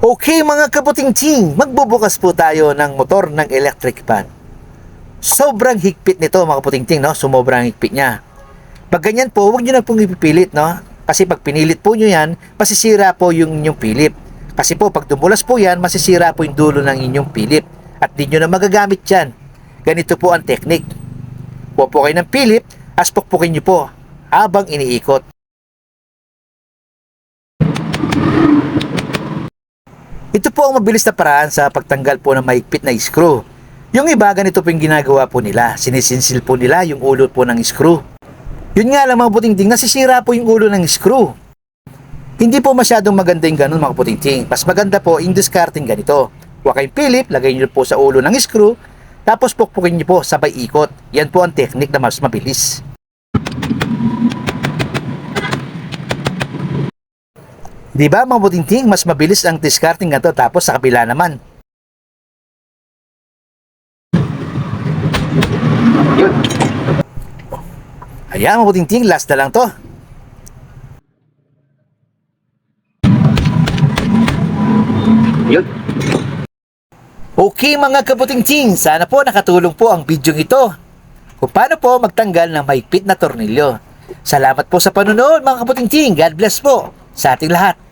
Okay mga kaputing-ting, magbubukas po tayo ng motor ng electric fan. Sobrang higpit nito mga kaputing-ting, no? Sumobrang higpit niya. Pag ganyan po, huwag nyo na pong ipipilit, no? Kasi pag pinilit po nyo yan, masisira po yung inyong pilip. Kasi po, pag dumulas po yan, masisira po yung dulo ng inyong pilip. At di nyo na magagamit yan. Ganito po ang technique. Kuha po kayo ng pilip, aspokpukin nyo po habang iniikot. Ito po ang mabilis na paraan sa pagtanggal po ng mahigpit na screw. Yung iba, ganito po yung ginagawa po nila. Sinisinsil po nila yung ulo po ng screw. Yun nga lang mga putingting, nasisira po yung ulo ng screw. Hindi po masyadong maganda yung ganun mga putingting. Mas maganda po yung discarding ganito. Huwag kayong pilip, lagay nyo po sa ulo ng screw, tapos pukpukin nyo po sabay ikot. Yan po ang technique na mas mabilis. Di ba mga putingting, mas mabilis ang discarding ganito tapos sa kabila naman. Ayan mga putingting, last na lang to. Yun. Okay mga kaputing-ting, sana po nakatulong po ang video ito. Kung paano po magtanggal ng mahigpit na tornilyo. Salamat po sa panonood mga kaputing-ting. God bless po sa ating lahat.